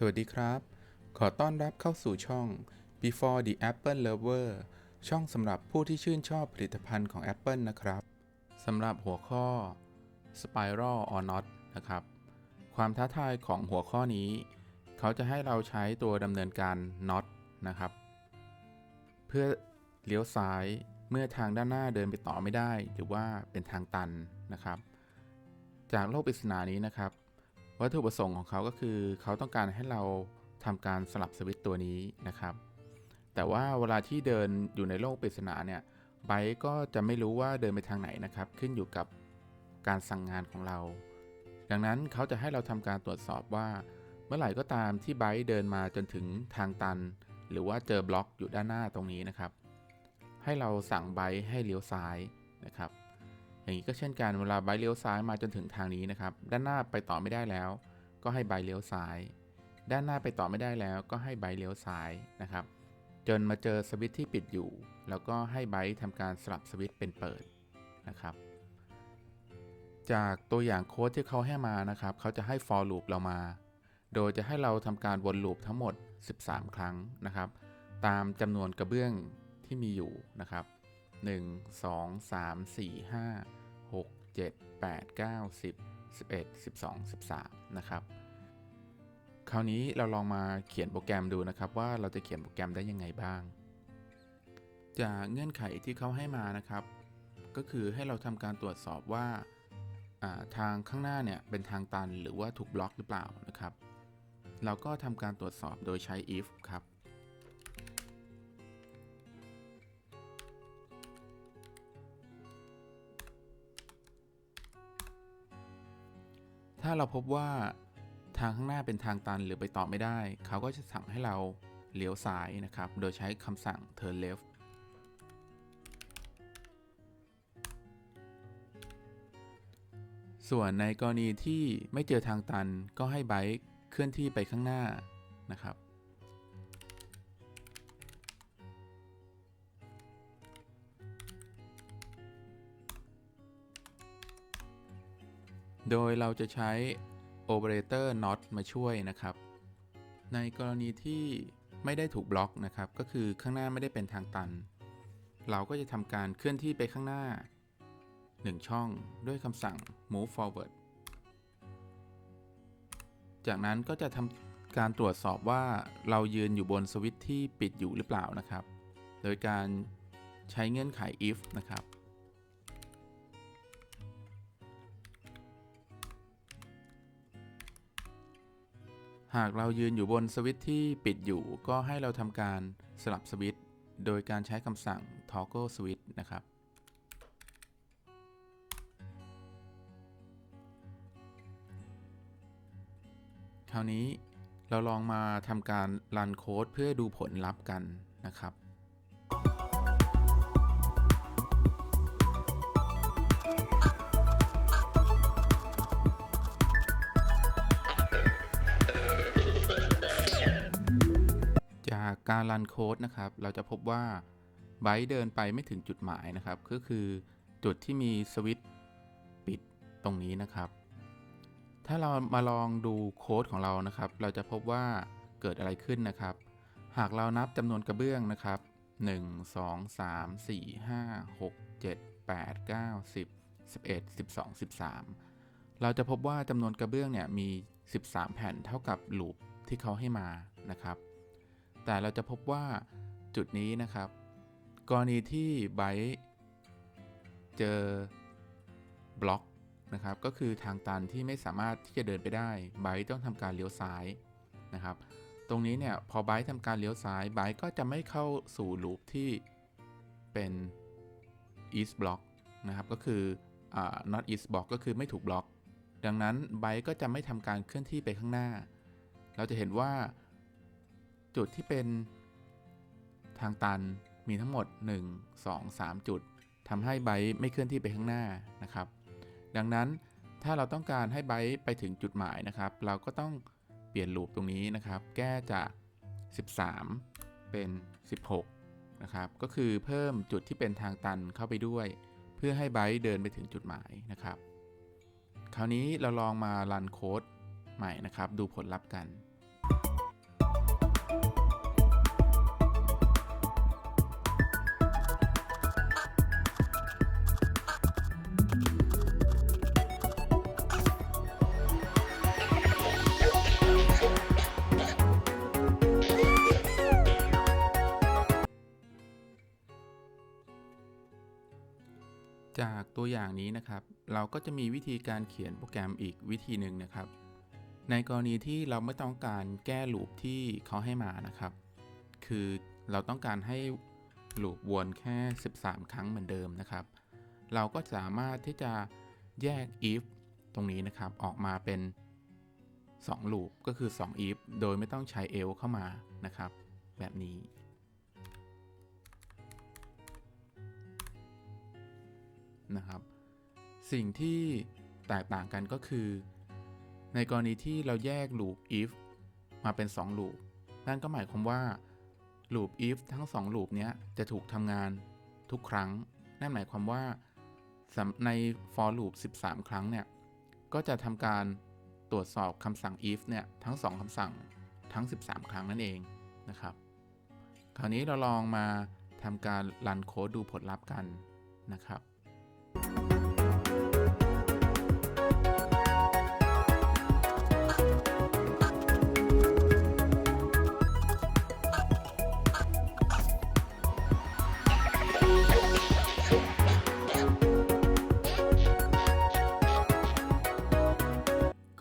สวัสดีครับ ขอต้อนรับเข้าสู่ช่อง Before the Apple Lover ช่องสำหรับผู้ที่ชื่นชอบผลิตภัณฑ์ของ Apple นะครับสำหรับหัวข้อ Spiral or Not นะครับ ความท้าทายของหัวข้อนี้ เขาจะให้เราใช้ตัวดำเนินการ Not นะครับ เพื่อเลี้ยวซ้ายเมื่อทางด้านหน้าเดินไปต่อไม่ได้ หรือว่าเป็นทางตันนะครับ จากโลกปริศนานี้นะครับ วัตถุประสงค์ของเขาก็คือ เขาต้องการให้เราทำการสลับสวิตตัวนี้นะครับ แต่ว่าเวลาที่เดินอยู่ในโลกปริศนาเนี่ยไบร์ก็จะไม่รู้ว่าเดินไปทางไหนนะครับ ขึ้นอยู่กับการสั่งงานของเรา ดังนั้นเขาจะให้เราทำการตรวจสอบว่า เมื่อไหร่ก็ตามที่ไบร์เดินมาจนถึงทางตัน หรือว่าเจอบล็อกอยู่ด้านหน้าตรงนี้นะครับ ให้เราสั่งไบร์ให้เลี้ยวซ้ายนะครับ อย่างนี้ก็เช่นกันเวลาไบเลี้ยวซ้ายมาจนถึงทางนี้นะครับ ด้านหน้าไปต่อไม่ได้แล้ว ก็ให้ไบเลี้ยวซ้าย ด้านหน้าไปต่อไม่ได้แล้ว ก็ให้ไบเลี้ยวซ้ายนะครับ จนมาเจอสวิตช์ที่ปิดอยู่ แล้วก็ให้ไบทำการสลับสวิตช์เป็นเปิดนะครับ จากตัวอย่างโค้ดที่เขาให้มานะครับ เขาจะให้ for loop เรามา โดยจะให้เราทำการวนลูปทั้งหมด 13 ครั้งนะครับ ตามจำนวนกระเบื้องที่มีอยู่นะครับ 1 2 3 4 5 6 7 8 9 10 11 12 13 นะครับ คราวนี้เราลองมาเขียนโปรแกรมดูนะครับ ว่าเราจะเขียนโปรแกรมได้ยังไงบ้าง จากเงื่อนไขที่เขาให้มานะครับ ก็คือให้เราทำการตรวจสอบว่าาทางข้างหน้าเนี่ยเป็นทางตันหรือว่าถูกบล็อกหรือเปล่านะครับ เราก็ทำการตรวจสอบโดยใช้ if ครับ ถ้าเราพบว่าทางข้างหน้าเป็นทางตันหรือไปต่อไม่ได้ เขาก็จะสั่งให้เราเลี้ยวซ้ายนะครับ โดยใช้คำสั่ง turn left ส่วนในกรณีที่ไม่เจอทางตันก็ให้ไบค์เคลื่อนที่ไปข้างหน้านะครับ โดยเราจะใช้ operator not มาช่วยนะครับ ในกรณีที่ไม่ได้ถูกบล็อกนะครับ ก็คือข้างหน้าไม่ได้เป็นทางตัน เราก็จะทำการเคลื่อนที่ไปข้างหน้า 1 ช่องด้วยคำสั่ง move forward จากนั้นก็จะทำการตรวจสอบว่าเรายืนอยู่บนสวิตช์ที่ปิดอยู่หรือเปล่านะครับ โดยการใช้เงื่อนไข if นะครับ หากเรายืนอยู่บนสวิตช์ที่ปิดอยู่ก็ให้เราทำการสลับสวิตช์โดยการใช้คำสั่ง toggle switch นะครับ คราวนี้เราลองมาทำการรันโค้ดเพื่อดูผลลัพธ์กันนะครับ การรันโค้ดนะครับ เราจะพบว่าไบต์เดินไปไม่ถึงจุดหมายนะครับ ก็คือจุดที่มีสวิตช์ปิดตรงนี้นะครับ ถ้าเรามาลองดูโค้ดของเรานะครับ เราจะพบว่าเกิดอะไรขึ้นนะครับ หากเรานับจำนวนกระเบื้องนะครับ 1 2 3 4 5 6 7 8 9 10 11 12 13 เราจะพบว่าจำนวนกระเบื้องเนี่ยมี 13 แผ่นเท่ากับลูปที่เขาให้มานะครับ แต่เราจะพบว่าจุดนี้นะครับ กรณีที่ไบต์เจอบล็อกนะครับ ก็คือทางตันที่ไม่สามารถที่จะเดินไปได้ไบต์ต้องทำการเลี้ยวซ้ายนะครับ ตรงนี้เนี่ยพอไบต์ทำการเลี้ยวซ้ายไบต์ก็จะไม่เข้าสู่ลูปที่เป็น east block นะครับ ก็คืออ not east block ก็คือไม่ถูกบล็อก ดังนั้นไบต์ก็จะไม่ทำการเคลื่อนที่ไปข้างหน้า เราจะเห็นว่า จุดที่เป็นทางตันมีทั้งหมด 1 2 3 จุดทำให้ไบต์ไม่เคลื่อนที่ไปข้างหน้านะครับ ดังนั้นถ้าเราต้องการให้ไบต์ไปถึงจุดหมายนะครับ เราก็ต้องเปลี่ยนลูปตรงนี้นะครับ แก้จาก 13 เป็น 16 นะครับ ก็คือเพิ่มจุดที่เป็นทางตันเข้าไปด้วย เพื่อให้ไบต์เดินไปถึงจุดหมายนะครับ คราวนี้เราลองมารันโค้ดใหม่นะครับ ดูผลลัพธ์กัน จากตัวอย่างนี้นะครับ เราก็จะมีวิธีการเขียนโปรแกรมอีกวิธีหนึ่งนะครับ ในกรณีที่เราไม่ต้องการแก้ลูปที่เขาให้มานะครับ คือเราต้องการให้ลูปวนแค่ 13 ครั้งเหมือนเดิมนะครับ เราก็สามารถที่จะแยก if ตรงนี้นะครับออกมาเป็น2ลูปก็คือ 2 if โดยไม่ต้องใช้ else เข้ามานะครับ แบบนี้ นะครับ สิ่งที่แตกต่างกันก็คือ ในกรณีที่เราแยก loop if มาเป็น 2 loop นั่นก็หมายความว่า loop if ทั้ง 2 loop เนี้ยจะถูกทำงานทุกครั้ง นั่นหมายความว่าใน for loop 13 ครั้งเนี่ย ก็จะทำการตรวจสอบคำสั่ง if เนี่ย ทั้ง 2คำสั่งทั้ง 13 ครั้งนั่นเองนะครับ คราวนี้เราลองมาทำการรันโค้ดดูผลลัพธ์กันนะครับ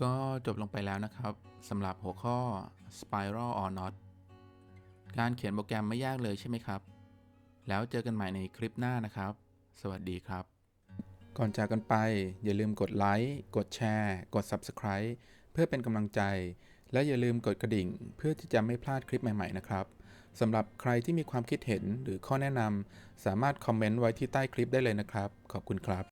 ก็จบลงไปแล้วนะครับสำหรับหัวข้อ Spiral or Not การเขียนโปรแกรมไม่ยากเลยใช่ไหมครับ แล้วเจอกันใหม่ในคลิปหน้านะครับ สวัสดีครับ ก่อนจากกันไปอย่าลืมกดไลค์ กดแชร์ กด Subscribe เพื่อเป็นกำลังใจ และอย่าลืมกดกระดิ่ง เพื่อที่จะไม่พลาดคลิปใหม่ๆนะครับสำหรับใครที่มีความคิดเห็นหรือข้อแนะนำสามารถคอมเมนต์ไว้ที่ใต้คลิปได้เลยนะครับ ขอบคุณครับ